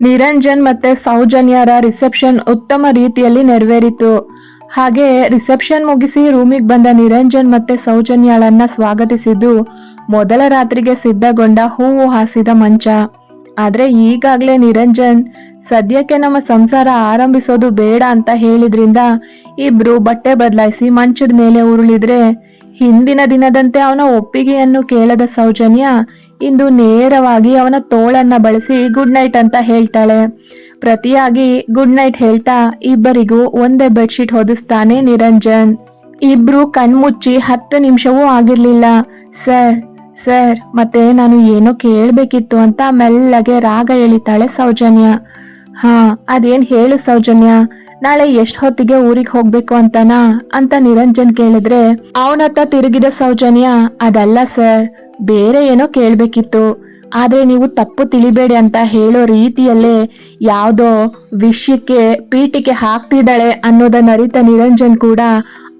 ನಿರಂಜನ್ ಮತ್ತೆ ಸೌಜನ್ಯರ ರಿಸೆಪ್ಷನ್ ಉತ್ತಮ ರೀತಿಯಲ್ಲಿ ನೆರವೇರಿತು. ಹಾಗೆ ರಿಸೆಪ್ಷನ್ ಮುಗಿಸಿ ರೂಮಿಗೆ ಬಂದ ನಿರಂಜನ್ ಮತ್ತೆ ಸೌಜನ್ಯಳನ್ನ ಸ್ವಾಗತಿಸಿದ್ದು ಮೊದಲ ರಾತ್ರಿಗೆ ಸಿದ್ಧಗೊಂಡ ಹೂವು ಹಾಸಿದ ಮಂಚ. ಆದ್ರೆ ಈಗಾಗಲೇ ನಿರಂಜನ್, ಸದ್ಯಕ್ಕೆ ನಮ್ಮ ಸಂಸಾರ ಆರಂಭಿಸೋದು ಬೇಡ ಅಂತ ಹೇಳಿದ್ರಿಂದ ಇಬ್ರು ಬಟ್ಟೆ ಬದಲಾಯಿಸಿ ಮಂಚದ ಮೇಲೆ ಉರುಳಿದ್ರೆ ಹಿಂದಿನ ದಿನದಂತೆ ಅವನ ಒಪ್ಪಿಗೆಯನ್ನು ಕೇಳದ ಸೌಜನ್ಯ ಇಂದು ನೇರವಾಗಿ ಅವನ ತೋಳನ್ನ ಬಳಸಿ ಗುಡ್ ನೈಟ್ ಅಂತ ಹೇಳ್ತಾಳೆ. ಪ್ರತಿಯಾಗಿ ಗುಡ್ ನೈಟ್ ಹೇಳ್ತಾ ಇಬ್ಬರಿಗೂ ಒಂದೇ ಬೆಡ್ಶೀಟ್ ಹೊದಿಸ್ತಾನೆ ನಿರಂಜನ್. ಇಬ್ರು ಕಣ್ಮುಚ್ಚಿ ಹತ್ತು ನಿಮಿಷವೂ ಆಗಿರ್ಲಿಲ್ಲ. ಸರ್ ಸರ್, ಮತ್ತೆ ನಾನು ಏನೋ ಕೇಳಬೇಕಿತ್ತು ಅಂತ ಮೆಲ್ಲಗೆ ರಾಗ ಎಳಿತಾಳೆ ಸೌಜನ್ಯ. ಹಾ, ಅದೇನ್ ಹೇಳು ಸೌಜನ್ಯ. ನಾಳೆ ಎಷ್ಟ್ ಹೊತ್ತಿಗೆ ಊರಿಗೆ ಹೋಗ್ಬೇಕು ಅಂತನಾ? ಅಂತ ನಿರಂಜನ್ ಕೇಳಿದ್ರೆ ಅವನತ್ತ ತಿರುಗಿದ ಸೌಜನ್ಯ, ಅದಲ್ಲ ಸರ್. ಬೇರೆ ಏನೋ ಕೇಳ್ಬೇಕಿತ್ತು. ಆದ್ರೆ ನೀವು ತಪ್ಪು ತಿಳಿಬೇಡಿ ಅಂತ ಹೇಳೋ ರೀತಿಯಲ್ಲೇ ಯಾವ್ದೋ ವಿಷಯಕ್ಕೆ ಪೀಟಿಗೆ ಹಾಕ್ತಿದ್ದಾಳೆ ಅನ್ನೋದನ್ನ ಅರಿತ ನಿರಂಜನ್ ಕೂಡ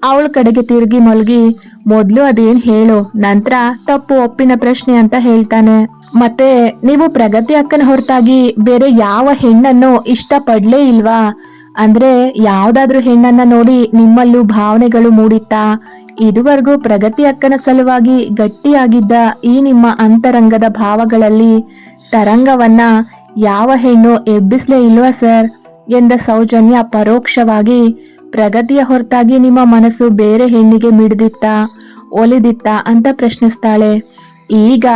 ಅವಳ ಕಡೆಗೆ ತಿರುಗಿ ಮಲಗಿ, ಮೊದ್ಲು ಅದೇನ್ ಹೇಳು. ನಂತರ ತಪ್ಪು ಒಪ್ಪಿನ ಪ್ರಶ್ನೆ ಅಂತ ಹೇಳ್ತಾನೆ. ಮತ್ತೆ, ನೀವು ಪ್ರಗತಿ ಅಕ್ಕನ ಹೊರತಾಗಿ ಬೇರೆ ಯಾವ ಹೆಣ್ಣನ್ನು ಇಷ್ಟಪಡಲೇ ಇಲ್ವಾ? ಅಂದ್ರೆ ಯಾವ್ದಾದ್ರೂ ಹೆಣ್ಣನ್ನ ನೋಡಿ ನಿಮ್ಮಲ್ಲೂ ಭಾವನೆಗಳು ಮೂಡಿತ್ತಾ, ಇದುವರೆಗೂ ಪ್ರಗತಿ ಅಕ್ಕನ ಸಲುವಾಗಿ ಗಟ್ಟಿಯಾಗಿದ್ದ ಈ ನಿಮ್ಮ ಅಂತರಂಗದ ಭಾವಗಳಲ್ಲಿ ತರಂಗವನ್ನ ಯಾವ ಹೆಣ್ಣು ಎಬ್ಬಿಸ್ಲೇ ಇಲ್ವಾ ಸರ್? ಎಂದ ಸೌಜನ್ಯ ಪರೋಕ್ಷವಾಗಿ ಪ್ರಗತಿಯ ಹೊರತಾಗಿ ನಿಮ್ಮ ಮನಸ್ಸು ಬೇರೆ ಹೆಣ್ಣಿಗೆ ಮಿಡಿದಿತ್ತಾ, ಒಲಿದಿತ್ತಾ ಅಂತ ಪ್ರಶ್ನಿಸ್ತಾಳೆ. ಈಗ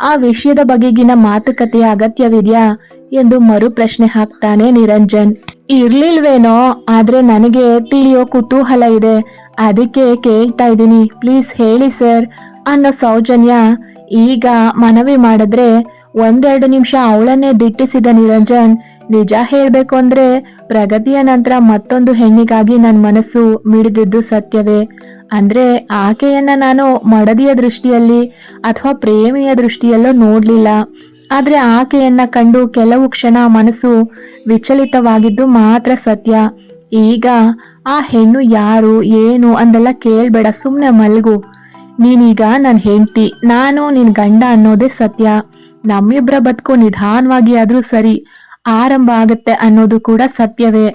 ಆ ವಿಷಯದ ಬಗೆಗಿನ ಮಾತುಕತೆಯ ಅಗತ್ಯವಿದೆಯಾ ಎಂದು ಮರು ಪ್ರಶ್ನೆ ಹಾಕ್ತಾನೆ ನಿರಂಜನ್. ಇರ್ಲಿಲ್ವೇನೋ, ಆದ್ರೆ ನನಗೆ ತಿಳಿಯೋ ಕುತೂಹಲ ಇದೆ. ಅದಕ್ಕೆ ಕೇಳ್ತಾ ಇದ್ದೀನಿ. ಪ್ಲೀಸ್ ಹೇಳಿ ಸರ್ ಅನ್ನೋ ಸೌಜನ್ಯ ಈಗ ಮನವಿ ಮಾಡಿದ್ರೆ ಒಂದೆರಡು ನಿಮಿಷ ಅವಳನ್ನೇ ದಿಟ್ಟಿಸಿದ ನಿರಂಜನ್, ನಿಜ ಹೇಳ್ಬೇಕು ಅಂದ್ರೆ ಪ್ರಗತಿಯ ನಂತರ ಮತ್ತೊಂದು ಹೆಣ್ಣಿಗಾಗಿ ನನ್ನ ಮನಸ್ಸು ಮಿಡಿದಿದ್ದು ಸತ್ಯವೇ. ಅಂದ್ರೆ ಆಕೆಯನ್ನ ನಾನು ಮಡದಿಯ ದೃಷ್ಟಿಯಲ್ಲಿ ಅಥವಾ ಪ್ರೇಮಿಯ ದೃಷ್ಟಿಯಲ್ಲೋ ನೋಡ್ಲಿಲ್ಲ. ಆದ್ರೆ ಆಕೆಯನ್ನ ಕಂಡು ಕೆಲವು ಕ್ಷಣ ಮನಸ್ಸು ವಿಚಲಿತವಾಗಿದ್ದು ಮಾತ್ರ ಸತ್ಯ. ಈಗ ಆ ಹೆಣ್ಣು ಯಾರು, ಏನು ಅಂದೆಲ್ಲ ಕೇಳ್ಬೇಡ ಸುಮ್ಮನೆ ಮಲ್ಗು. ನೀನೀಗ ನನ್ನ ಹೆಂಡ್ತಿ, ನಾನು ನಿನ್ನ ಗಂಡ ಅನ್ನೋದೇ ಸತ್ಯ. ನಮ್ಮಿಬ್ರ ಬದುಕು ನಿಧಾನವಾಗಿ ಆದ್ರೂ ಸರಿ, ಆರಂಭ ಆಗುತ್ತೆ ಅನ್ನೋದು ಕೂಡ ಸತ್ಯವೇ.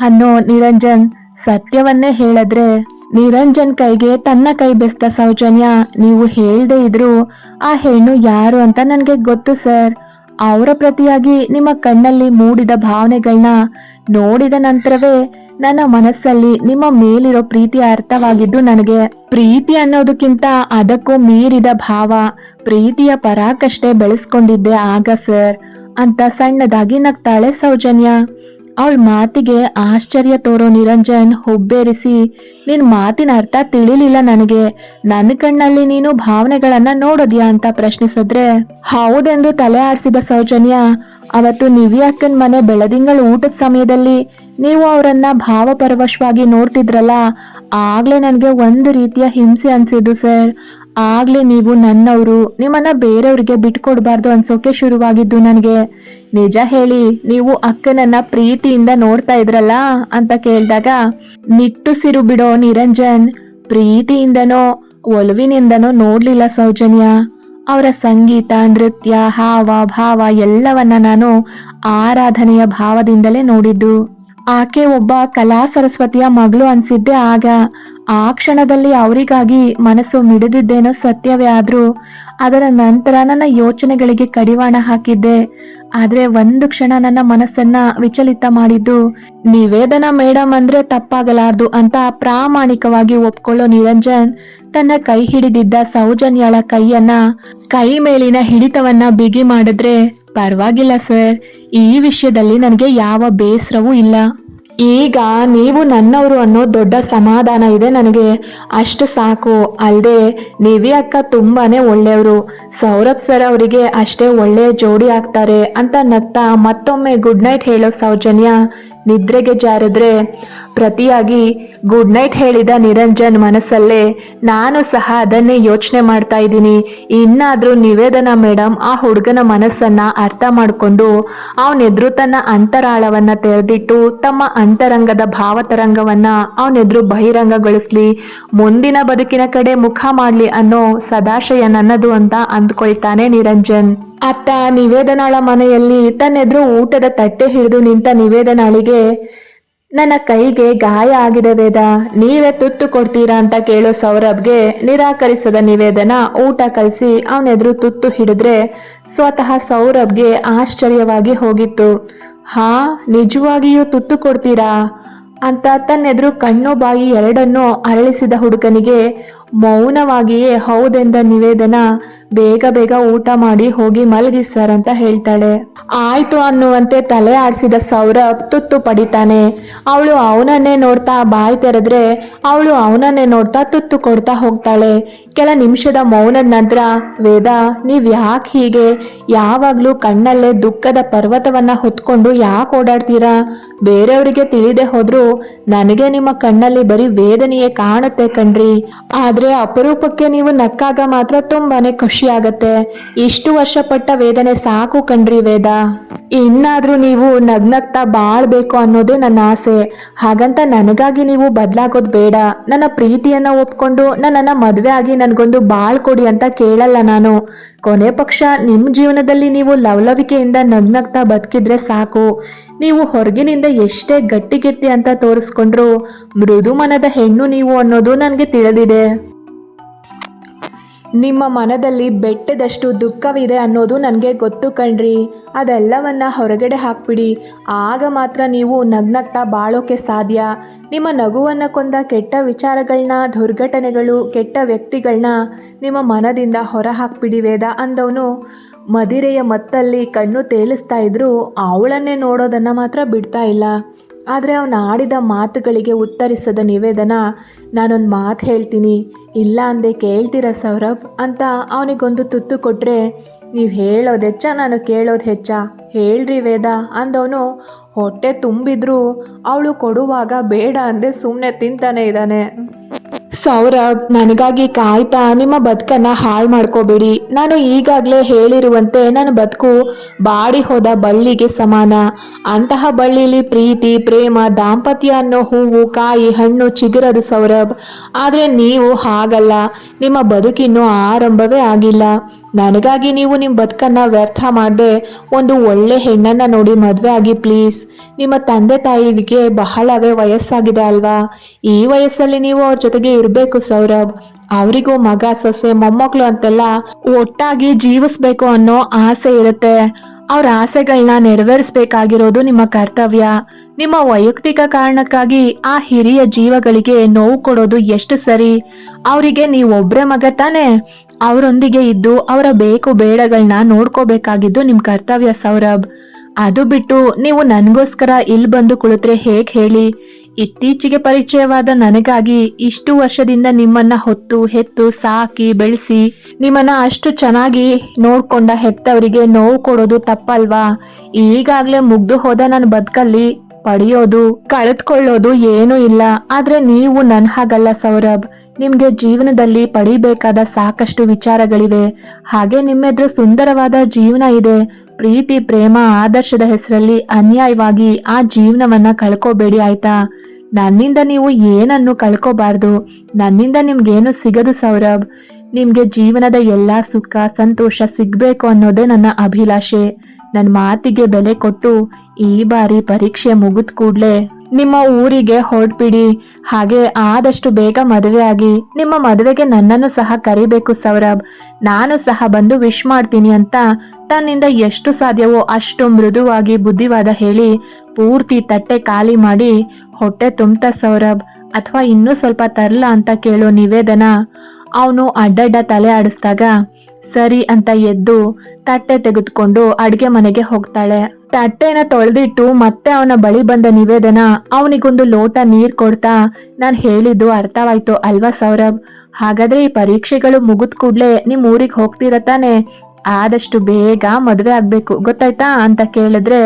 ಅನ್ನೋ ನಿರಂಜನ್, ಸತ್ಯವನ್ನೇ ಹೇಳಿದ್ರೆ ನಿರಂಜನ್ ಕೈಗೆ ತನ್ನ ಕೈ ಬೆಸ್ತ ಸೌಜನ್ಯ, ನೀವು ಹೇಳದೇ ಇದ್ರು ಆ ಹೆಣ್ಣು ಯಾರು ಅಂತ ನನಗೆ ಗೊತ್ತು ಸರ್. ಅವರ ಪ್ರತಿಯಾಗಿ ನಿಮ್ಮ ಕಣ್ಣಲ್ಲಿ ಮೂಡಿದ ಭಾವನೆಗಳನ್ನ ನೋಡಿದ ನಂತರವೇ ನನ್ನ ಮನಸ್ಸಲ್ಲಿ ನಿಮ್ಮ ಮೇಲಿರೋ ಪ್ರೀತಿ ಅರ್ಥವಾಗಿದ್ದು ನನಗೆ ಪ್ರೀತಿ ಅನ್ನೋದಕ್ಕಿಂತ ಅದಕ್ಕೂ ಮೀರಿದ ಭಾವ, ಪ್ರೀತಿಯ ಪರಾಕಷ್ಟೇ ಬೆಳೆಸ್ಕೊಂಡಿದ್ದೆ ಆಗ ಸರ್, ಅಂತ ಸಣ್ಣದಾಗಿ ನಗ್ತಾಳೆ ಸೌಜನ್ಯ. ಅವಳ ಮಾತಿಗೆ ಆಶ್ಚರ್ಯ ತೋರೋ ನಿರಂಜನ್ ಹುಬ್ಬೇರಿಸಿ, ನಿನ್ ಮಾತಿನ ಅರ್ಥ ತಿಳಿಲಿಲ್ಲ ನನಗೆ. ನನ್ನ ಕಣ್ಣಲ್ಲಿ ನೀನು ಭಾವನೆಗಳನ್ನ ನೋಡೋದ್ಯಾ? ಅಂತ ಪ್ರಶ್ನಿಸಿದ್ರೆ, ಹೌದೆಂದು ತಲೆ ಆಡಿಸಿದ ಸೌಜನ್ಯ ಅವತ್ತು ನಿವ್ಯಾಕ್ಕನ್ ಮನೆ ಬೆಳದಿಂಗಳ ಊಟದ ಸಮಯದಲ್ಲಿ ನೀವು ಅವರನ್ನ ಭಾವಪರವಶವಾಗಿ ನೋಡ್ತಿದ್ರಲ್ಲ, ಆಗ್ಲೇ ನನಗೆ ಒಂದು ರೀತಿಯ ಹಿಂಸೆ ಅನ್ಸಿದ್ದು ಸರ್. ಆಗ್ಲೇ ನೀವು ನನ್ನವರು, ನಿಮ್ಮನ್ನ ಬೇರೆಯವ್ರಿಗೆ ಬಿಟ್ಕೊಡ್ಬಾರ್ದು ಅನ್ಸೋಕೆ ಶುರುವಾಗಿದ್ದು ನನಗೆ. ನಿಜ ಹೇಳಿ, ನೀವು ಅಕ್ಕನನ್ನ ಪ್ರೀತಿಯಿಂದ ನೋಡ್ತಾ ಇದ್ರಲ್ಲ ಅಂತ ಕೇಳಿದಾಗ ನಿಟ್ಟುಸಿರು ಬಿಡೋ ನಿರಂಜನ್, ಪ್ರೀತಿಯಿಂದನೋ, ಒಲುವಿನಿಂದನೋ ನೋಡ್ಲಿಲ್ಲ ಸೌಜನ್ಯ. ಅವರ ಸಂಗೀತ ನೃತ್ಯ ಹಾವ ಭಾವ ಎಲ್ಲವನ್ನ ನಾನು ಆರಾಧನೆಯ ಭಾವದಿಂದಲೇ ನೋಡಿದ್ದು. ಆಕೆ ಒಬ್ಬ ಕಲಾ ಸರಸ್ವತಿಯ ಮಗಳು ಅನ್ಸಿದ್ದೆ. ಆಗ ಆ ಕ್ಷಣದಲ್ಲಿ ಅವರಿಗಾಗಿ ಮನಸ್ಸು ಮಿಡಿದಿದ್ದೇನೋ ಸತ್ಯವೇ ಆದ್ರೂ ಅದರ ನಂತರ ನನ್ನ ಯೋಚನೆಗಳಿಗೆ ಕಡಿವಾಣ ಹಾಕಿದ್ದೆ. ಆದ್ರೆ ಒಂದು ಕ್ಷಣ ನನ್ನ ಮನಸ್ಸನ್ನ ವಿಚಲಿತ ಮಾಡಿದ್ದು, ನಿವೇದನ ಮೇಡಮ್ ಅಂದ್ರೆ ತಪ್ಪಾಗಲಾರ್ದು ಅಂತ ಪ್ರಾಮಾಣಿಕವಾಗಿ ಒಪ್ಕೊಳ್ಳೋ ನಿರಂಜನ್ ತನ್ನ ಕೈ ಹಿಡಿದಿದ್ದ ಸೌಜನ್ಯಳ ಕೈಯನ್ನ ಕೈ ಮೇಲಿನ ಹಿಡಿತವನ್ನ ಬಿಗಿ ಮಾಡಿದ್ರೆ ಪರವಾಗಿಲ್ಲ ಸರ್. ಈ ವಿಷಯದಲ್ಲಿ ನನಗೆ ಯಾವ ಬೇಸರವೂ ಇಲ್ಲ. ಈಗ ನೀವು ನನ್ನವರು ಅನ್ನೋ ದೊಡ್ಡ ಸಮಾಧಾನ ಇದೆ ನನಗೆ. ಅಷ್ಟು ಸಾಕು. ಅಲ್ಲದೆ ನಿವಿ ಅಕ್ಕ ತುಂಬಾನೇ ಒಳ್ಳೆಯವರು. ಸೌರಭ್ ಸರ್ ಅವರಿಗೆ ಅಷ್ಟೇ ಒಳ್ಳೆಯ ಜೋಡಿ ಆಗ್ತಾರೆ ಅಂತ ನಗ್ತಾ ಮತ್ತೊಮ್ಮೆ ಗುಡ್ ನೈಟ್ ಹೇಳೋ ಸೌಜನ್ಯ. ನಿದ್ರೆಗೆ ಜಾರಿದ್ರೆ ಪ್ರತಿಯಾಗಿ ಗುಡ್ ನೈಟ್ ಹೇಳಿದ ನಿರಂಜನ್ ಮನಸ್ಸಲ್ಲೇ, ನಾನು ಸಹ ಅದನ್ನೇ ಯೋಚನೆ ಮಾಡ್ತಾ ಇದ್ದೀನಿ. ಇನ್ನಾದ್ರೂ ನಿವೇದನ ಮೇಡಮ್ ಆ ಹುಡುಗನ ಮನಸ್ಸನ್ನ ಅರ್ಥ ಮಾಡಿಕೊಂಡು ಅವನೆದ್ರು ತನ್ನ ಅಂತರಾಳವನ್ನ ತೆರೆದಿಟ್ಟು, ತಮ್ಮ ಅಂತರಂಗದ ಭಾವತರಂಗವನ್ನ ಅವನೆದುರು ಬಹಿರಂಗಗೊಳಿಸ್ಲಿ, ಮುಂದಿನ ಬದುಕಿನ ಕಡೆ ಮುಖ ಮಾಡ್ಲಿ ಅನ್ನೋ ಸದಾಶಯ ನನ್ನದು ಅಂತ ಅಂದ್ಕೊಳ್ತಾನೆ ನಿರಂಜನ್. ಅತ್ತ ನಿವೇದನಾಳ ಮನೆಯಲ್ಲಿ ತನ್ನೆದುರು ಊಟದ ತಟ್ಟೆ ಹಿಡಿದು ನಿಂತ ನಿವೇದನಾಳಿಗೆ, ನನ್ನ ಕೈಗೆ ಗಾಯ ಆಗಿದೆ ವೇದ, ನೀವೇ ತುತ್ತು ಕೊಡ್ತೀರಾ ಅಂತ ಕೇಳೋ ಸೌರಭ್ಗೆ ನಿರಾಕರಿಸದ ನಿವೇದನ ಊಟ ಕಲಿಸಿ ಅವನೆದುರು ತುತ್ತು ಹಿಡಿದ್ರೆ ಸ್ವತಃ ಸೌರಭ್ಗೆ ಆಶ್ಚರ್ಯವಾಗಿ ಹೋಗಿತ್ತು. ಹಾ, ನಿಜವಾಗಿಯೂ ತುತ್ತು ಕೊಡ್ತೀರಾ? ಅಂತ ತನ್ನೆದುರು ಕಣ್ಣು ಬಾಯಿ ಎರಡನ್ನೂ ಅರಳಿಸಿದ ಹುಡುಗನಿಗೆ ಮೌನವಾಗಿಯೇ ಹೌದೆಂದ ನಿವೇದನ, ಬೇಗ ಬೇಗ ಊಟ ಮಾಡಿ ಹೋಗಿ ಮಲಗಿ ಸರ್ ಅಂತ ಹೇಳ್ತಾಳೆ. ಆಯ್ತು ಅನ್ನುವಂತೆ ತಲೆ ಆಡಿಸಿದ ಸೌರಭ್ ತುತ್ತು ಪಡಿತಾನೆ. ಅವಳು ಅವನನ್ನೇ ನೋಡ್ತಾ ಬಾಯಿ ತೆರೆದ್ರೆ ಅವಳು ಅವನನ್ನೇ ನೋಡ್ತಾ ತುತ್ತು ಕೊಡ್ತಾ ಹೋಗ್ತಾಳೆ. ಕೆಲ ನಿಮಿಷದ ಮೌನದ ನಂತರ, ವೇದ, ನೀವ್ ಯಾಕೆ ಹೀಗೆ? ಯಾವಾಗ್ಲೂ ಕಣ್ಣಲ್ಲೇ ದುಃಖದ ಪರ್ವತವನ್ನ ಹೊತ್ಕೊಂಡು ಯಾಕೆ ಓಡಾಡ್ತೀರಾ? ಬೇರೆಯವರಿಗೆ ತಿಳಿದೆ ಹೋದ್ರು ನನಗೆ ನಿಮ್ಮ ಕಣ್ಣಲ್ಲಿ ಬರೀ ವೇದನೆಯೇ ಕಾಣುತ್ತೆ ಕಣ್ರಿ. ಆದ್ರೆ ಅಪರೂಪಕ್ಕೆ ನೀವು ನಕ್ಕಾಗ ಮಾತ್ರ ತುಂಬಾನೇ ಖುಷಿ ಆಗತ್ತೆ ಇಷ್ಟು ವರ್ಷ ಪಟ್ಟ ವೇದನೆ ಸಾಕು ಕಣ್ರಿ ವೇದ. ಇನ್ನಾದ್ರೂ ನೀವು ನಗ್ನಗ್ತಾ ಬಾಳ್ಬೇಕು ಅನ್ನೋದೇ ನನ್ನ ಆಸೆ. ಹಾಗಂತ ನನಗಾಗಿ ನೀವು ಬದಲಾಗೋದು ಬೇಡ. ನನ್ನ ಪ್ರೀತಿಯನ್ನ ಒಪ್ಕೊಂಡು ನನ್ನನ್ನ ಮದ್ವೆ ಆಗಿ ನನಗೊಂದು ಬಾಳ್ ಕೊಡಿ ಅಂತ ಕೇಳಲ್ಲ ನಾನು. ಕೊನೆ ಪಕ್ಷ ನಿಮ್ ಜೀವನದಲ್ಲಿ ನೀವು ಲವಲವಿಕೆಯಿಂದ ನಗ್ನಗ್ತಾ ಬದುಕಿದ್ರೆ ಸಾಕು. ನೀವು ಹೊರಗಿನಿಂದ ಎಷ್ಟೇ ಗಟ್ಟಿಗೆತ್ತಿ ಅಂತ ತೋರಿಸ್ಕೊಂಡ್ರು ಮೃದು ಮನದ ಹೆಣ್ಣು ನೀವು ಅನ್ನೋದು ನನಗೆ ತಿಳಿದಿದೆ. ನಿಮ್ಮ ಮನದಲ್ಲಿ ಬೆಟ್ಟದಷ್ಟು ದುಃಖವಿದೆ ಅನ್ನೋದು ನನಗೆ ಗೊತ್ತು ಕಣ್ರಿ. ಅದೆಲ್ಲವನ್ನ ಹೊರಗಡೆ ಹಾಕ್ಬಿಡಿ. ಆಗ ಮಾತ್ರ ನೀವು ನಗ್ನಗ್ತಾ ಬಾಳೋಕೆ ಸಾಧ್ಯ. ನಿಮ್ಮ ನಗುವನ್ನು ಕೊಂದ ಕೆಟ್ಟ ವಿಚಾರಗಳನ್ನ ದುರ್ಘಟನೆಗಳು, ಕೆಟ್ಟ ವ್ಯಕ್ತಿಗಳನ್ನ ನಿಮ್ಮ ಮನದಿಂದ ಹೊರ ಹಾಕ್ಬಿಡಿ ವೇದ ಅಂದವನು. ಮದಿರೆಯ ಮತ್ತಲ್ಲಿ ಕಣ್ಣು ತೇಲಿಸ್ತಾ ಇದ್ರೂ ಅವಳನ್ನೇ ನೋಡೋದನ್ನು ಮಾತ್ರ ಬಿಡ್ತಾ ಇಲ್ಲ. ಆದರೆ ಅವನು ಆಡಿದ ಮಾತುಗಳಿಗೆ ಉತ್ತರಿಸದ ನಿವೇದನ, ನಾನೊಂದು ಮಾತು ಹೇಳ್ತೀನಿ. ಇಲ್ಲ ಅಂದೆ ಕೇಳ್ತೀರ ಸೌರಭ್? ಅಂತ ಅವನಿಗೊಂದು ತುತ್ತು ಕೊಟ್ಟರೆ ನೀವು ಹೇಳೋದು ಹೆಚ್ಚ, ನಾನು ಕೇಳೋದು ಹೆಚ್ಚ. ಹೇಳ್ರಿ ವೇದ, ಅಂದವನು. ಹೊಟ್ಟೆ ತುಂಬಿದ್ರು ಅವಳು ಕೊಡುವಾಗ ಬೇಡ ಅಂದೆ ಸುಮ್ಮನೆ ತಿಂತಾನೆ ಇದ್ದಾನೆ. ಸೌರಭ್, ನನಗಾಗಿ ಕಾಯ್ತಾ ನಿಮ್ಮ ಬದುಕನ್ನ ಹಾಳು ಮಾಡ್ಕೋಬೇಡಿ. ನಾನು ಈಗಾಗಲೇ ಹೇಳಿರುವಂತೆ ನನ್ನ ಬದುಕು ಬಾಡಿ ಹೋದ ಬಳ್ಳಿಗೆ ಸಮಾನ. ಅಂತಹ ಬಳ್ಳಿಲಿ ಪ್ರೀತಿ, ಪ್ರೇಮ, ದಾಂಪತ್ಯ ಅನ್ನೋ ಹೂವು, ಕಾಯಿ, ಹಣ್ಣು ಚಿಗುರದು ಸೌರಭ್. ಆದರೆ ನೀವು ಹಾಗಲ್ಲ. ನಿಮ್ಮ ಬದುಕಿನ್ನೂ ಆರಂಭವೇ ಆಗಿಲ್ಲ. ನನಗಾಗಿ ನೀವು ನಿಮ್ಮ ಬದುಕನ್ನ ವ್ಯರ್ಥ ಮಾಡದೆ ಒಂದು ಒಳ್ಳೆ ಹೆಣ್ಣನ್ನ ನೋಡಿ ಮದುವೆ ಆಗಿ ಪ್ಲೀಸ್ ನಿಮ್ಮ ತಂದೆ ತಾಯಿಗೆ ಬಹಳವೇ ವಯಸ್ಸಾಗಿದೆ ಅಲ್ವಾ? ಈ ವಯಸ್ಸಲ್ಲಿ ನೀವು ಅವ್ರ ಜೊತೆಗೆ ಇರಬೇಕು ಸೌರಭ್. ಅವರಿಗೂ ಮಗ, ಸೊಸೆ ಮೊಮ್ಮಕ್ಕಳು ಅಂತೆಲ್ಲ ಒಟ್ಟಾಗಿ ಜೀವಿಸ್ಬೇಕು ಅನ್ನೋ ಆಸೆ ಇರುತ್ತೆ. ಅವ್ರ ಆಸೆಗಳನ್ನ ನೆರವೇರಿಸಬೇಕಾಗಿರೋದು ನಿಮ್ಮ ಕರ್ತವ್ಯ. ನಿಮ್ಮ ವೈಯಕ್ತಿಕ ಕಾರಣಕ್ಕಾಗಿ ಆ ಹಿರಿಯ ಜೀವಗಳಿಗೆ ನೋವು ಕೊಡೋದು ಎಷ್ಟು ಸರಿ? ಅವರಿಗೆ ನೀವೊಬ್ಬರೇ ಮಗ ತಾನೆ? ಅವರೊಂದಿಗೆ ಇದ್ದು ಅವರ ಬೇಕು ಬೇಡಗಳನ್ನ ನೋಡ್ಕೋಬೇಕಾಗಿದ್ದು ನಿಮ್ ಕರ್ತವ್ಯ ಸೌರಭ್. ಅದು ಬಿಟ್ಟು ನೀವು ನನಗೋಸ್ಕರ ಇಲ್ಲಿ ಬಂದು ಕುಳಿತ್ರೆ ಹೇಗೆ ಹೇಳಿ? ಇತ್ತೀಚೆಗೆ ಪರಿಚಯವಾದ ನನಗಾಗಿ ಇಷ್ಟು ವರ್ಷದಿಂದ ನಿಮ್ಮನ್ನ ಹೊತ್ತು, ಹೆತ್ತು, ಸಾಕಿ, ಬೆಳೆಸಿ ನಿಮ್ಮನ್ನ ಅಷ್ಟು ಚೆನ್ನಾಗಿ ನೋಡ್ಕೊಂಡ ಹೆತ್ತವರಿಗೆ ನೋವು ಕೊಡೋದು ತಪ್ಪಲ್ವಾ? ಈಗಾಗ್ಲೇ ಮುಗ್ದು ಹೋದ ನನ್ನ ಬದುಕಲ್ಲಿ ಪಡೆಯೋದು, ಕಳೆದುಕೊಳ್ಳೋದು ಏನೂ ಇಲ್ಲ. ಆದ್ರೆ ನೀವು ನನ್ ಹಾಗಲ್ಲ ಸೌರಭ್. ನಿಮ್ಗೆ ಜೀವನದಲ್ಲಿ ಪಡಿಬೇಕಾದ ಸಾಕಷ್ಟು ವಿಚಾರಗಳಿವೆ. ಹಾಗೆ ನಿಮ್ಮೆದ್ರ ಸುಂದರವಾದ ಜೀವನ ಇದೆ. ಪ್ರೀತಿ, ಪ್ರೇಮ, ಆದರ್ಶದ ಹೆಸರಲ್ಲಿ ಅನ್ಯಾಯವಾಗಿ ಆ ಜೀವನವನ್ನ ಕಳ್ಕೋಬೇಡಿ ಆಯ್ತಾ? ನನ್ನಿಂದ ನೀವು ಏನನ್ನು ಕಳ್ಕೋಬಾರ್ದು. ನನ್ನಿಂದ ನಿಮ್ಗೇನು ಸಿಗದು ಸೌರಭ್? ನಿಮ್ಗೆ ಜೀವನದ ಎಲ್ಲಾ ಸುಖ, ಸಂತೋಷ ಸಿಗ್ಬೇಕು ಅನ್ನೋದೇ ನನ್ನ ಅಭಿಲಾಷೆ. ನನ್ನ ಮಾತಿಗೆ ಬೆಲೆ ಕೊಟ್ಟು ಈ ಬಾರಿ ಪರೀಕ್ಷೆ ಮುಗಿದ ಕೂಡ್ಲೆ ನಿಮ್ಮ ಊರಿಗೆ ಹೊರಟ್ಬಿಡಿ. ಹಾಗೆ ಆದಷ್ಟು ಬೇಗ ಮದುವೆ ಆಗಿ. ನಿಮ್ಮ ಮದುವೆಗೆ ನನ್ನನ್ನು ಸಹ ಕರಿಬೇಕು ಸೌರಭ್. ನಾನು ಸಹ ಬಂದು ವಿಶ್ ಮಾಡ್ತೀನಿ ಅಂತ ತನ್ನಿಂದ ಎಷ್ಟು ಸಾಧ್ಯವೋ ಅಷ್ಟು ಮೃದುವಾಗಿ ಬುದ್ಧಿವಾದ ಹೇಳಿ ಪೂರ್ತಿ ತಟ್ಟೆ ಖಾಲಿ ಮಾಡಿ ಹೊಟ್ಟೆ ತುಂಬ್ತ ಸೌರಭ್, ಅಥವಾ ಇನ್ನೂ ಸ್ವಲ್ಪ ತರಲ ಅಂತ ಕೇಳೋ ನಿವೇದನ? ಅವನು ಅಡ್ಡಡ್ಡ ತಲೆ ಆಡಿಸ್ದಾಗ, ಸರಿ ಅಂತ ಎದ್ದು ತಟ್ಟೆ ತೆಗೆದುಕೊಂಡು ಅಡ್ಗೆ ಮನೆಗೆ ಹೋಗ್ತಾಳೆ. ತಟ್ಟೆನ ತೊಳೆದಿಟ್ಟು ಮತ್ತೆ ಅವನ ಬಳಿ ಬಂದ ನಿವೇದನ, ಅವನಿಗೊಂದು ಲೋಟ ನೀರ್ ಕೊಡ್ತಾ ನಾನು ಹೇಳಿದ್ದು ಅರ್ಥವಾಯ್ತು ಅಲ್ವಾ ಸೌರಭ್? ಹಾಗಾದ್ರೆ ಈ ಪರೀಕ್ಷೆಗಳು ಮುಗಿದ ಕೂಡ್ಲೆ ನಿಮ್ ಊರಿಗೆ ಹೋಗ್ತೀರ ತಾನೆ? ಆದಷ್ಟು ಬೇಗ ಮದುವೆ ಆಗ್ಬೇಕು, ಗೊತ್ತಾಯ್ತಾ? ಅಂತ ಕೇಳಿದ್ರೆ,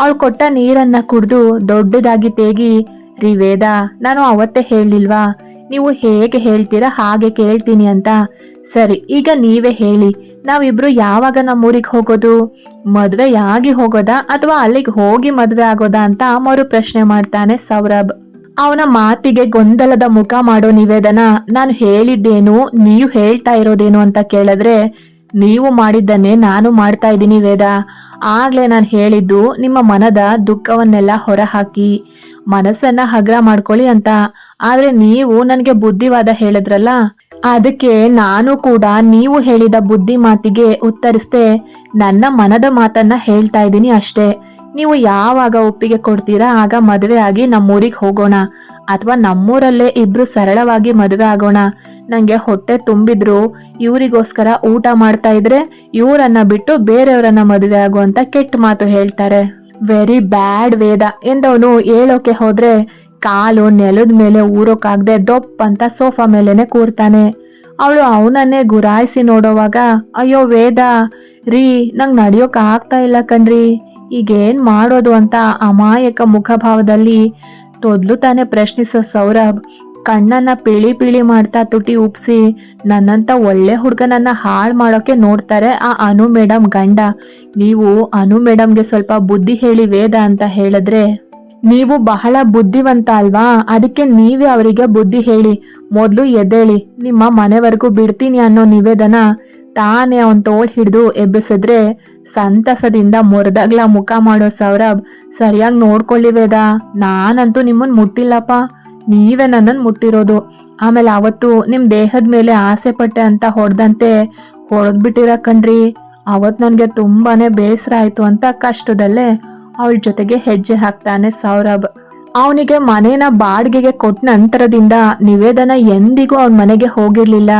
ಅವಳು ಕೊಟ್ಟ ನೀರನ್ನ ಕುಡ್ದು ದೊಡ್ಡದಾಗಿ ತೇಗಿ ರೀ ವೇದ ನಾನು ಅವತ್ತೇ ಹೇಳಿಲ್ವಾ? ನೀವು ಹೇಗೆ ಹೇಳ್ತೀರಾ ಹಾಗೆ ಕೇಳ್ತೀನಿ ಅಂತ. ಸರಿ, ಈಗ ನೀವೇ ಹೇಳಿ. ನಾವಿಬ್ರು ಯಾವಾಗ ನಮ್ಮೂರಿಗೆ ಹೋಗೋದು? ಮದುವೆಯಾಗಿ ಹೋಗೋದಾ ಅಥವಾ ಅಲ್ಲಿಗೆ ಹೋಗಿ ಮದುವೆ ಆಗೋದಾ ಅಂತ ಮರು ಪ್ರಶ್ನೆ ಮಾಡ್ತಾನೆ ಸೌರಭ್. ಅವನ ಮಾತಿಗೆ ಗೊಂದಲದ ಮುಖ ಮಾಡೋ ನಿವೇದನ, ನಾನು ಹೇಳಿದ್ದೇನು, ನೀವು ಹೇಳ್ತಾ ಇರೋದೇನು ಅಂತ ಕೇಳಿದ್ರೆ ನೀವು ಮಾಡಿದ್ದನ್ನೇ ನಾನು ಮಾಡ್ತಾ ಇದ್ದೀನಿ ವೇದ. ಆಗ್ಲೇ ನಾನು ಹೇಳಿದ್ದು ನಿಮ್ಮ ಮನದ ದುಃಖವನ್ನೆಲ್ಲ ಹೊರಹಾಕಿ, ಮನಸ್ಸನ್ನ ಹಗ್ರ ಮಾಡ್ಕೊಳ್ಳಿ ಅಂತ. ಆದ್ರೆ ನೀವು ನನಗೆ ಬುದ್ಧಿವಾದ ಹೇಳಿದ್ರಲ್ಲ? ಅದಕ್ಕೆ ನಾನು ಕೂಡ ನೀವು ಹೇಳಿದ ಬುದ್ಧಿ ಮಾತಿಗೆ ಉತ್ತರಿಸ್ದೆ, ನನ್ನ ಮನದ ಮಾತನ್ನ ಹೇಳ್ತಾ ಇದ್ದೀನಿ ಅಷ್ಟೇ. ನೀವು ಯಾವಾಗ ಒಪ್ಪಿಗೆ ಕೊಡ್ತೀರಾ, ಆಗ ಮದುವೆ ಆಗಿ ನಮ್ಮೂರಿಗೆ ಹೋಗೋಣ. ಅಥವಾ ನಮ್ಮೂರಲ್ಲೇ ಇಬ್ರು ಸರಳವಾಗಿ ಮದುವೆ ಆಗೋಣ. ನಂಗೆ ಹೊಟ್ಟೆ ತುಂಬಿದ್ರು, ಇವರಿಗೋಸ್ಕರ ಊಟ ಮಾಡ್ತಾ ಇದ್ರೆ ಇವರನ್ನ ಬಿಟ್ಟು ಬೇರೆಯವರನ್ನ ಮದುವೆ ಆಗುವಂತ ಕೆಟ್ಟ ಮಾತು ಹೇಳ್ತಾರೆ. Very bad Veda. ಎಂದವನು ಹೇಳೋಕೆ ಹೋದ್ರೆ ಕಾಲು ನೆಲದ ಮೇಲೆ ಊರೋಕಾಗ್ದೆ ದೊಪ್ಪ ಅಂತ ಸೋಫಾ ಮೇಲೆನೆ ಕೂರ್ತಾನೆ. ಅವಳು ಅವನನ್ನೇ ಗುರಾಯಿಸಿ ನೋಡೋವಾಗ, ಅಯ್ಯೋ ವೇದ, ರೀ, ನಂಗೆ ನಡೆಯೋಕೆ ಆಗ್ತಾ ಇಲ್ಲ ಕಣ್ರಿ. ಈಗೇನ್ ಮಾಡೋದು ಅಂತ ಅಮಾಯಕ ಮುಖಭಾವದಲ್ಲಿ ತೊದ್ಲು ತಾನೇ ಪ್ರಶ್ನಿಸೋ ಸೌರಭ್. ಕಣ್ಣನ್ನ ಪಿಳಿ ಪಿಳಿ ಮಾಡ್ತಾ ತುಟಿ ಉಪ್ಸಿ ನನ್ನಂತ ಒಳ್ಳೆ ಹುಡುಗನನ್ನ ಹಾಳು ಮಾಡೋಕೆ ನೋಡ್ತಾರೆ ಆ ಅನು ಮೇಡಮ್ ಗಂಡ. ನೀವು ಅನು ಮೇಡಮ್ಗೆ ಸ್ವಲ್ಪ ಬುದ್ಧಿ ಹೇಳಿ ವೇದ ಅಂತ ಹೇಳಿದ್ರೆ? ನೀವು ಬಹಳ ಬುದ್ಧಿವಂತ ಅಲ್ವಾ? ಅದಕ್ಕೆ ನೀವೇ ಅವರಿಗೆ ಬುದ್ಧಿ ಹೇಳಿ. ಮೊದಲು ಎದ್ದೇಳಿ. ನಿಮ್ಮ ಮನೆವರೆಗೂ ಬಿಡ್ತೀನಿ ಅನ್ನೋ ನಿವೇದನ ತಾನೇ ಅವನ್ ತೋಳ್ ಹಿಡಿದು ಎಬ್ಬಿಸಿದ್ರೆ ಸಂತಸದಿಂದ ಮುರಿದಾಗ್ಲ ಮುಖ ಮಾಡೋ ಸೌರಭ್ ಸರಿಯಾಗಿ ನೋಡ್ಕೊಳ್ಳಿ ವೇದ. ನಾನಂತೂ ನಿಮ್ಮನ್ ಮುಟ್ಟಿಲ್ಲಪ್ಪ. ನೀವೇ ನನ್ನನ್ ಮುಟ್ಟಿರೋದು. ಆಮೇಲೆ ಅವತ್ತು ನಿಮ್ ದೇಹದ ಮೇಲೆ ಆಸೆ ಪಟ್ಟೆ ಅಂತ ಹೊಡೆದಂತೆ ಹೊಡೆದ್ಬಿಟ್ಟಿರ ಕಣ್ರಿ. ಅವತ್ ನನ್ಗೆ ತುಂಬಾನೇ ಬೇಸರ ಆಯ್ತು ಅಂತ ಕಷ್ಟದಲ್ಲೇ ಅವಳ ಜೊತೆಗೆ ಹೆಜ್ಜೆ ಹಾಕ್ತಾನೆ ಸೌರಭ್. ಅವನಿಗೆ ಮನೇನ ಬಾಡಿಗೆಗೆ ಕೊಟ್ಟ ನಂತರದಿಂದ ನಿವೇದನ ಎಂದಿಗೂ ಅವನ ಮನೆಗೆ ಹೋಗಿರ್ಲಿಲ್ಲ.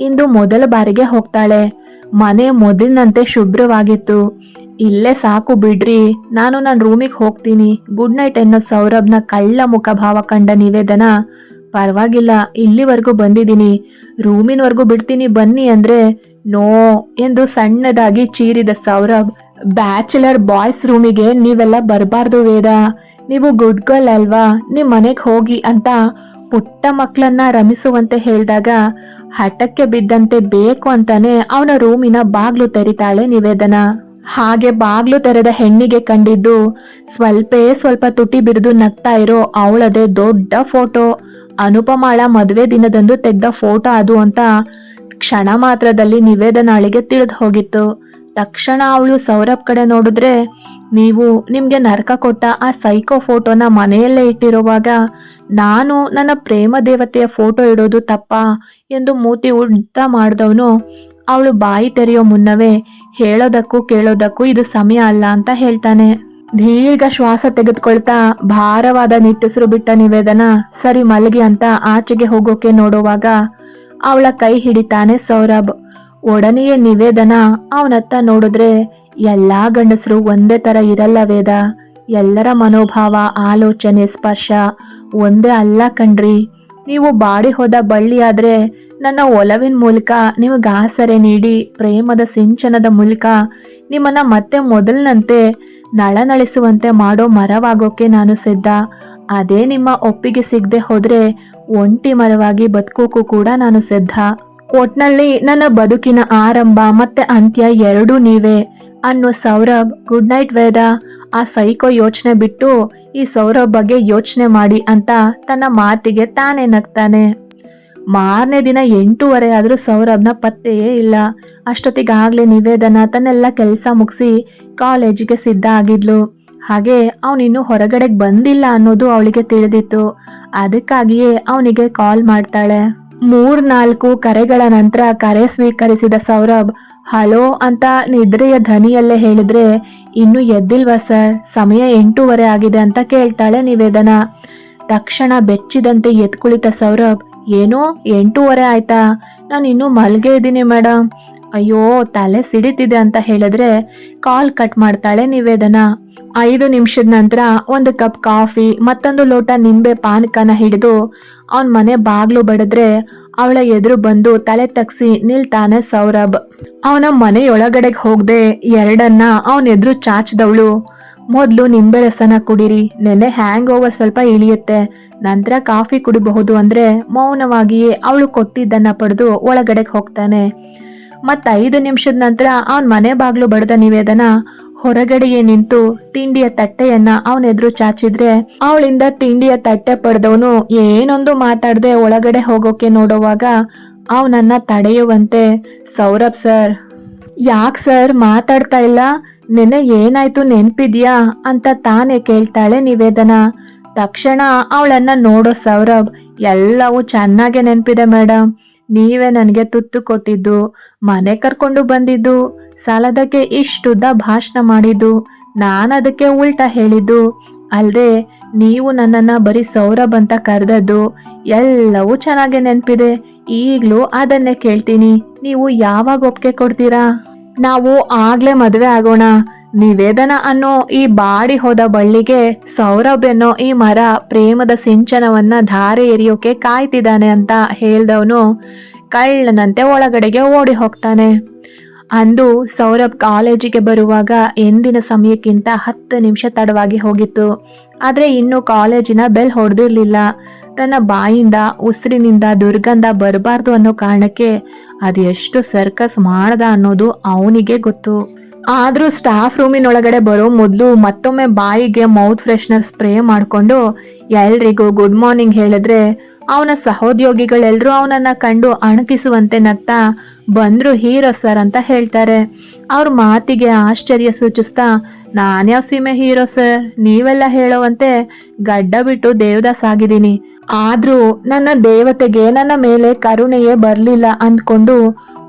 ಇಂದು ಮೊದಲ ಬಾರಿಗೆ ಹೋಗ್ತಾಳೆ. ಮನೆ ಮೊದಲಿನಂತೆ ಶುಭ್ರವಾಗಿತ್ತು. ಇಲ್ಲೇ ಸಾಕು ಬಿಡ್ರಿ. ನಾನು ನನ್ನ ರೂಮಿಗೆ ಹೋಗ್ತೀನಿ. ಗುಡ್ ನೈಟ್ ಎನ್ನೋ ಸೌರಭ್ನ ಕಳ್ಳ ಮುಖಭಾವ ಕಂಡ ನಿವೇದನ, ಪರವಾಗಿಲ್ಲ, ಇಲ್ಲಿವರೆಗೂ ಬಂದಿದ್ದೀನಿ. ರೂಮಿನವರೆಗೂ ಬಿಡ್ತೀನಿ ಬನ್ನಿ ಅಂದ್ರೆ, ನೋ ಎಂದು ಸಣ್ಣದಾಗಿ ಚೀರಿದ ಸೌರಭ್ ಬ್ಯಾಚುಲರ್ ಬಾಯ್ಸ್ ರೂಮಿಗೆ ನೀವೆಲ್ಲ ಬರಬಾರ್ದು ವೇದ. ನೀವು ಗುಡ್ ಗರ್ಲ್ ಅಲ್ವಾ? ನಿಮ್ಮ ಮನೆಗೆ ಹೋಗಿ ಅಂತ ಪುಟ್ಟ ಮಕ್ಕಳನ್ನ ರಮಿಸುವಂತೆ ಹೇಳಿದಾಗ ಹಠಕ್ಕೆ ಬಿದ್ದಂತೆ ಬೇಕು ಅಂತಾನೆ ಅವನ ರೂಮಿನ ಬಾಗ್ಲು ತೆರಿತಾಳೆ ನಿವೇದನ. ಹಾಗೆ ಬಾಗ್ಲು ತೆರೆದ ಹೆಣ್ಣಿಗೆ ಕಂಡಿದ್ದು ಸ್ವಲ್ಪೇ ಸ್ವಲ್ಪ ತುಟಿ ಬಿರಿದು ನಗ್ತಾ ಇರೋ ಅವಳದೇ ದೊಡ್ಡ ಫೋಟೋ. ಅನುಪಮಾಳ ಮದುವೆ ದಿನದಂದು ತೆಗೆದ ಫೋಟೋ ಅದು ಅಂತ ಕ್ಷಣ ಮಾತ್ರದಲ್ಲಿ ನಿವೇದನಾಳಿಗೆ ತಿಳಿದು ಹೋಗಿತ್ತು. ತಕ್ಷಣ ಅವಳು ಸೌರಭ್ ಕಡೆ ನೋಡಿದ್ರೆ ನೀವು ನಿಮ್ಗೆ ನರಕ ಕೊಟ್ಟ ಆ ಸೈಕೋ ಫೋಟೋನ ಮನೆಯಲ್ಲೇ ಇಟ್ಟಿರುವಾಗ ನಾನು ನನ್ನ ಪ್ರೇಮ ದೇವತೆಯ ಫೋಟೋ ಇಡೋದು ತಪ್ಪ ಎಂದು ಮೂತಿ ಉದ್ದ ಮಾಡಿದವನು, ಅವಳು ಬಾಯಿ ತೆರೆಯೋ ಮುನ್ನವೇ ಹೇಳೋದಕ್ಕೂ ಕೇಳೋದಕ್ಕೂ ಇದು ಸಮಯ ಅಲ್ಲ ಅಂತ ಹೇಳ್ತಾನೆ. ದೀರ್ಘ ಶ್ವಾಸ ತೆಗೆದುಕೊಳ್ತಾ ಭಾರವಾದ ನಿಟ್ಟುಸಿರು ಬಿಟ್ಟ ನಿವೇದನ ಸರಿ ಮಲಗಿ ಅಂತ ಆಚೆಗೆ ಹೋಗೋಕೆ ನೋಡುವಾಗ ಅವಳ ಕೈ ಹಿಡಿತಾನೆ ಸೌರಭ್. ಒಡನೆಯೇ ನಿವೇದನ ಅವನತ್ತ ನೋಡಿದ್ರೆ ಎಲ್ಲಾ ಗಂಡಸರು ಒಂದೇ ತರ ಇರಲ್ಲ ವೇದ. ಎಲ್ಲರ ಮನೋಭಾವ, ಆಲೋಚನೆ, ಸ್ಪರ್ಶ ಒಂದೇ ಅಲ್ಲ ಕಣ್ರಿ. ನೀವು ಬಾಡಿ ಹೋದ ಬಳ್ಳಿ ಆದ್ರೆ ನನ್ನ ಒಲವಿನ ಮೂಲಕ ನಿಮಗೆ ಆಸರೆ ನೀಡಿ, ಪ್ರೇಮದ ಸಿಂಚನದ ಮೂಲಕ ನಿಮ್ಮನ್ನ ಮತ್ತೆ ಮೊದಲಿನಂತೆ ನಳನಳಿಸುವಂತೆ ಮಾಡೋ ಮರವಾಗೋಕೆ ನಾನು ಸಿದ್ಧ. ಅದೇ ನಿಮ್ಮ ಒಪ್ಪಿಗೆ ಸಿಗದೆ ಹೋದ್ರೆ ಒಂಟಿ ಮರವಾಗಿ ಬದುಕೋಕು ಕೂಡ ನಾನು ಸಿದ್ಧ. ಒಟ್ನಲ್ಲಿ ನನ್ನ ಬದುಕಿನ ಆರಂಭ ಮತ್ತೆ ಅಂತ್ಯ ಎರಡೂ ನೀವೇ ಅನ್ನೋ ಸೌರಭ್ ಗುಡ್ ನೈಟ್ ವೇದ ಆ ಸೈಕೋ ಯೋಚನೆ ಬಿಟ್ಟು ಈ ಸೌರಭ್ ಬಗ್ಗೆ ಯೋಚನೆ ಮಾಡಿ ಅಂತ ತನ್ನ ಮಾತಿಗೆ ತಾನೇ ನಗ್ತಾನೆ. ಮಾರನೇ ದಿನ ಎಂಟೂವರೆ ಆದ್ರೂ ಸೌರಭ್ನ ಪತ್ತೆಯೇ ಇಲ್ಲ. ಅಷ್ಟೊತ್ತಿಗಾಗ್ಲೇ ನಿವೇದನ ತನ್ನೆಲ್ಲ ಕೆಲಸ ಮುಗಿಸಿ ಕಾಲೇಜಿಗೆ ಸಿದ್ಧ ಆಗಿದ್ಲು. ಹಾಗೆ ಅವನಿನ್ನು ಹೊರಗಡೆಗೆ ಬಂದಿಲ್ಲ ಅನ್ನೋದು ಅವಳಿಗೆ ತಿಳಿದಿತ್ತು. ಅದಕ್ಕಾಗಿಯೇ ಅವನಿಗೆ ಕಾಲ್ ಮಾಡ್ತಾಳೆ. ಮೂರ್ ನಾಲ್ಕು ಕರೆಗಳ ನಂತರ ಕರೆ ಸ್ವೀಕರಿಸಿದ ಸೌರಭ್, ಹಲೋ ಅಂತ ನಿದ್ರೆಯ ಧ್ವನಿಯಲ್ಲೇ ಹೇಳಿದ್ರೆ, ಇನ್ನು ಎದ್ದಿಲ್ವಾ ಸರ್? ಸಮಯ ಎಂಟೂವರೆ ಆಗಿದೆ ಅಂತ ಕೇಳ್ತಾಳೆ ನಿವೇದನ. ತಕ್ಷಣ ಬೆಚ್ಚಿದಂತೆ ಎತ್ಕುಳಿತ ಸೌರಭ್, ಏನೋ ಎಂಟೂವರೆ ಆಯ್ತಾ? ನಾನು ಇನ್ನೂ ಮಲ್ಗೆ ಇದ್ದೀನಿ ಮೇಡಮ್ ಅಯ್ಯೋ, ತಲೆ ಸಿಡಿತಿದೆ ಅಂತ ಹೇಳಿದ್ರೆ ಕಾಲ್ ಕಟ್ ಮಾಡ್ತಾಳೆ ನಿವೇದನ. ಐದು ನಿಮಿಷದ ನಂತರ ಒಂದು ಕಪ್ ಕಾಫಿ, ಮತ್ತೊಂದು ಲೋಟ ನಿಂಬೆ ಪಾನಕನ ಹಿಡಿದು ಅವನ್ ಮನೆ ಬಾಗ್ಲು ಬಡಿದ್ರೆ ಅವಳ ಎದುರು ಬಂದು ತಲೆ ತಗ್ಸಿ ನಿಲ್ತಾನೆ ಸೌರಭ್. ಅವನ ಮನೆಯೊಳಗಡೆಗೆ ಹೋಗದೆ ಎರಡನ್ನ ಅವನ ಎದುರು ಚಾಚ್ದವಳು. ಮೊದಲು ನಿಂಬೆ ರಸನ ಕುಡಿರಿ ನೆನೆ ಹ್ಯಾಂಗ್ ಓವರ್ ಸ್ವಲ್ಪ ಇಳಿಯುತ್ತೆ. ನಂತರ ಕಾಫಿ ಕುಡಿಬಹುದು ಅಂದ್ರೆ ಮೌನವಾಗಿಯೇ ಅವಳು ಕೊಟ್ಟಿದ್ದನ್ನ ಪಡೆದು ಒಳಗಡೆಗೆ ಹೋಗ್ತಾನೆ. ಮತ್ತ ಐದು ನಿಮಿಷದ ನಂತರ ಅವನ್ ಮನೆ ಬಾಗ್ಲು ಬಡದ ನಿವೇದನ ಹೊರಗಡೆಗೆ ನಿಂತು ತಿಂಡಿಯ ತಟ್ಟೆಯನ್ನ ಅವನ ಎದುರು ಚಾಚಿದ್ರೆ, ಅವಳಿಂದ ತಿಂಡಿಯ ತಟ್ಟೆ ಪಡೆದವನು ಏನೊಂದು ಮಾತಾಡದೆ ಒಳಗಡೆ ಹೋಗೋಕೆ ನೋಡುವಾಗ ಅವನನ್ನ ತಡೆಯುವಂತೆ, ಸೌರಭ್ ಸರ್, ಯಾಕ್ ಸರ್ ಮಾತಾಡ್ತಾ ಇಲ್ಲ? ನಿನ್ನೆ ಏನಾಯ್ತು ನೆನ್ಪಿದ್ಯಾ? ಅಂತ ತಾನೇ ಕೇಳ್ತಾಳೆ ನಿವೇದನ. ತಕ್ಷಣ ಅವಳನ್ನ ನೋಡೋ ಸೌರಭ್, ಎಲ್ಲವೂ ಚೆನ್ನಾಗೆ ನೆನಪಿದೆ ಮೇಡಮ್ ನೀವೇ ನನಗೆ ತುತ್ತು ಕೊಟ್ಟಿದ್ದು, ಮನೆ ಕರ್ಕೊಂಡು ಬಂದಿದ್ದು, ಸಾಲದಕ್ಕೆ ಇಷ್ಟುದ್ದ ಭಾಷಣ ಮಾಡಿದ್ದು, ನಾನು ಅದಕ್ಕೆ ಉಲ್ಟಾ ಹೇಳಿದ್ದು. ಅಲ್ಲದೆ ನೀವು ನನ್ನನ್ನು ಬರೀ ಸೌರಭ್ ಅಂತ ಕರೆದದ್ದು, ಎಲ್ಲವೂ ಚೆನ್ನಾಗೆ ನೆನಪಿದೆ. ಈಗಲೂ ಅದನ್ನೇ ಕೇಳ್ತೀನಿ. ನೀವು ಯಾವಾಗ ಒಪ್ಪಿಗೆ ಕೊಡ್ತೀರಾ? ನಾವು ಆಗ್ಲೇ ಮದುವೆ ಆಗೋಣ. ನಿವೇದನ ಅನ್ನೋ ಈ ಬಾಡಿ ಹೋದ ಬಳ್ಳಿಗೆ ಸೌರಭ್ ಅನ್ನೋ ಈ ಮರ ಪ್ರೇಮದ ಸಿಂಚನವನ್ನ ಧಾರೆ ಎರಿಯೋಕೆ ಕಾಯ್ತಿದ್ದಾನೆ ಅಂತ ಹೇಳ್ದವನು ಕಳ್ಳನಂತೆ ಒಳಗಡೆಗೆ ಓಡಿ ಹೋಗ್ತಾನೆ. ಅಂದು ಸೌರಭ್ ಕಾಲೇಜಿಗೆ ಬರುವಾಗ ಎಂದಿನ ಸಮಯಕ್ಕಿಂತ ಹತ್ತು ನಿಮಿಷ ತಡವಾಗಿ ಹೋಗಿತ್ತು. ಆದ್ರೆ ಇನ್ನು ಕಾಲೇಜಿನ ಬೆಲ್ ಹೊಡೆದಿರ್ಲಿಲ್ಲ. ತನ್ನ ಬಾಯಿಂದ, ಉಸಿರಿನಿಂದ ದುರ್ಗಂಧ ಬರಬಾರ್ದು ಅನ್ನೋ ಕಾರಣಕ್ಕೆ ಅದೆಷ್ಟು ಸರ್ಕಸ್ ಮಾಡ್ದ ಅನ್ನೋದು ಅವನಿಗೆ ಗೊತ್ತು. ಆದ್ರೂ ಸ್ಟಾಫ್ ರೂಮಿನೊಳಗಡೆ ಬರೋ ಮೊದಲು ಮತ್ತೊಮ್ಮೆ ಬಾಯಿಗೆ ಮೌತ್ ಫ್ರೆಶ್ನರ್ ಸ್ಪ್ರೇ ಮಾಡಿಕೊಂಡು ಎಲ್ರಿಗೂ ಗುಡ್ ಮಾರ್ನಿಂಗ್ ಹೇಳಿದ್ರೆ ಅವನ ಸಹೋದ್ಯೋಗಿಗಳೆಲ್ಲರೂ ಅವನನ್ನ ಕಂಡು ಅಣಕಿಸುವಂತೆ ನಗ್ತಾ, ಬಂದ್ರು ಹೀರೋ ಸರ್ ಅಂತ ಹೇಳ್ತಾರೆ. ಅವ್ರ ಮಾತಿಗೆ ಆಶ್ಚರ್ಯ ಸೂಚಿಸ್ತಾ ನಾನ್ಯಾವ ಸೀಮೆ ಹೀರೋ ಸರ್ ನೀವೆಲ್ಲ ಹೇಳೋವಂತೆ ಗಡ್ಡ ಬಿಟ್ಟು ದೇವದಾಸ್ ಆಗಿದ್ದೀನಿ. ಆದರೂ ನನ್ನ ದೇವತೆಗೆ ನನ್ನ ಮೇಲೆ ಕರುಣೆಯೇ ಬರಲಿಲ್ಲ ಅಂದ್ಕೊಂಡು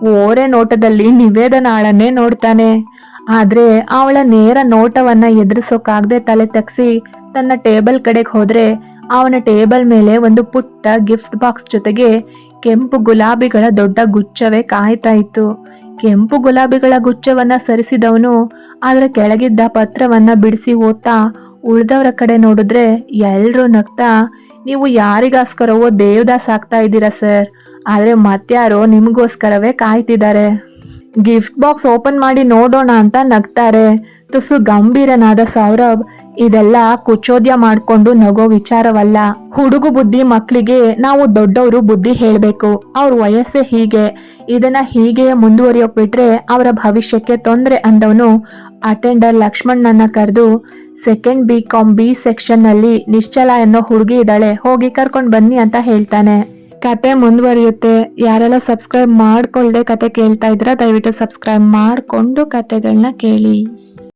ಓರೆ ನೋಟದಲ್ಲಿ ನಿವೇದನಾಳನ್ನೇ ನೋಡ್ತಾನೆ. ಆದ್ರೆ ಅವಳ ನೇರ ನೋಟವನ್ನ ಎದುರಿಸೋಕಾಗದೆ ತಲೆ ತಗ್ಸಿ ತನ್ನ ಟೇಬಲ್ ಕಡೆಗೆ ಹೋದ್ರೆ ಅವನ ಟೇಬಲ್ ಮೇಲೆ ಒಂದು ಪುಟ್ಟ ಗಿಫ್ಟ್ ಬಾಕ್ಸ್ ಜೊತೆಗೆ ಕೆಂಪು ಗುಲಾಬಿಗಳ ದೊಡ್ಡ ಗುಚ್ಛವೇ ಕಾಯ್ತಾ ಇತ್ತು. ಕೆಂಪು ಗುಲಾಬಿಗಳ ಗುಚ್ಛವನ್ನ ಸರಿಸಿದವನು ಅದರ ಕೆಳಗಿದ್ದ ಪತ್ರವನ್ನ ಬಿಡಿಸಿ ಓದ್ತಾ ಉಳ್ದವರ ಕಡೆ ನೋಡಿದ್ರೆ ಎಲ್ಲರೂ ನಗ್ತಾ ನೀವು ಯಾರಿಗೋಸ್ಕರವೋ ದೇವದಾಸ್ ಆಗ್ತಾ ಇದ್ದೀರಾ ಸರ್? ಆದ್ರೆ ಮತ್ಯಾರೋ ನಿಮಗೋಸ್ಕರವೇ ಕಾಯ್ತಿದ್ದಾರೆ. ಗಿಫ್ಟ್ ಬಾಕ್ಸ್ ಓಪನ್ ಮಾಡಿ ನೋಡೋಣ ಅಂತ ನಗ್ತಾರೆ. ತುಸು ಗಂಭೀರನಾದ ಸೌರಭ್, ಇದೆಲ್ಲ ಕುಚೋದ್ಯ ಮಾಡ್ಕೊಂಡು ನಗೋ ವಿಚಾರವಲ್ಲ. ಹುಡುಗು ಬುದ್ಧಿ ಮಕ್ಕಳಿಗೆ ನಾವು ದೊಡ್ಡವರು ಬುದ್ಧಿ ಹೇಳ್ಬೇಕು. ಅವ್ರ ವಯಸ್ಸೇ ಹೀಗೆ. ಇದನ್ನ ಹೀಗೆ ಮುಂದುವರಿಯೋಕ್ ಬಿಟ್ರೆ ಅವರ ಭವಿಷ್ಯಕ್ಕೆ ತೊಂದರೆ ಅಂದವನು ಅಟೆಂಡರ್ ಲಕ್ಷ್ಮಣ್ಣನ ಕರೆದು ಸೆಕೆಂಡ್ ಬಿ ಕಾಮ್ ಬಿ ಸೆಕ್ಷನ್ನಲ್ಲಿ ನಿಶ್ಚಲ ಅನ್ನೋ ಹುಡುಗಿ ಇದ್ದಾಳೆ, ಹೋಗಿ ಕರ್ಕೊಂಡ್ ಬನ್ನಿ ಅಂತ ಹೇಳ್ತಾನೆ. ಕತೆ ಮುಂದುವರಿಯುತ್ತೆ. ಯಾರೆಲ್ಲ ಸಬ್ಸ್ಕ್ರೈಬ್ ಮಾಡ್ಕೊಳ್ಳದೆ ಕತೆ ಕೇಳ್ತಾ ಇದ್ರ ದಯವಿಟ್ಟು ಸಬ್ಸ್ಕ್ರೈಬ್ ಮಾಡಿಕೊಂಡು ಕತೆಗಳನ್ನ ಕೇಳಿ.